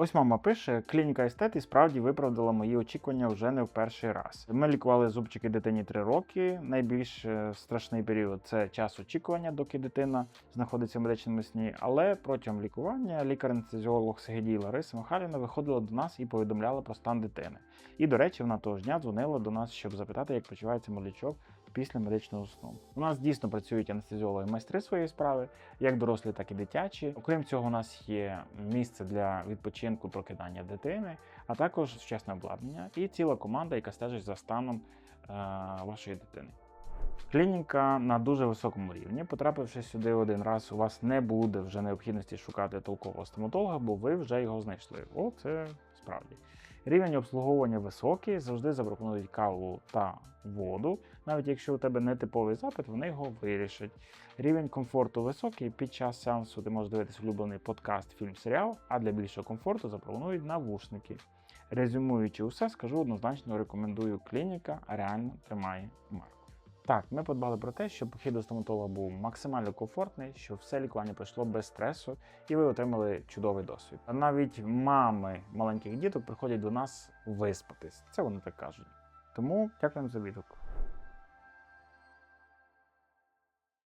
Ось мама пише: клініка естет і справді виправдала мої очікування вже не в перший раз. Ми лікували зубчики дитині 3 роки. Найбільш е, страшний період це час очікування, доки дитина знаходиться в медичному сні. Але протягом лікування лікар-анестезіолог Сегедій Лариса Михайлівна виходила до нас і повідомляла про стан дитини. І, до речі, вона того ж дня дзвонила до нас, щоб запитати, як почувається малючок після медичного сну. У нас дійсно працюють анестезіологи майстри своєї справи, як дорослі, так і дитячі. Окрім цього, у нас є місце для відпочинку прокидання дитини, а також сучасне обладнання і ціла команда, яка стежить за станом е, вашої дитини. Клініка на дуже високому рівні. Потрапивши сюди один раз, у вас не буде вже необхідності шукати толкового стоматолога, бо ви вже його знайшли. О, це справді. Рівень обслуговування високий, завжди запропонують каву та воду. Навіть якщо у тебе не типовий запит, вони його вирішать. Рівень комфорту високий. Під час сеансу ти можеш дивитися улюблений подкаст, фільм, серіал, а для більшого комфорту запропонують навушники. Резюмуючи усе, скажу однозначно рекомендую клініка, реально тримає марку. Так, ми подбали про те, щоб похід до стоматолога був максимально комфортний, щоб все лікування пройшло без стресу, і ви отримали чудовий досвід. А Навіть мами маленьких діток приходять до нас виспатись. Це вони так кажуть. Тому дякуємо за відгук.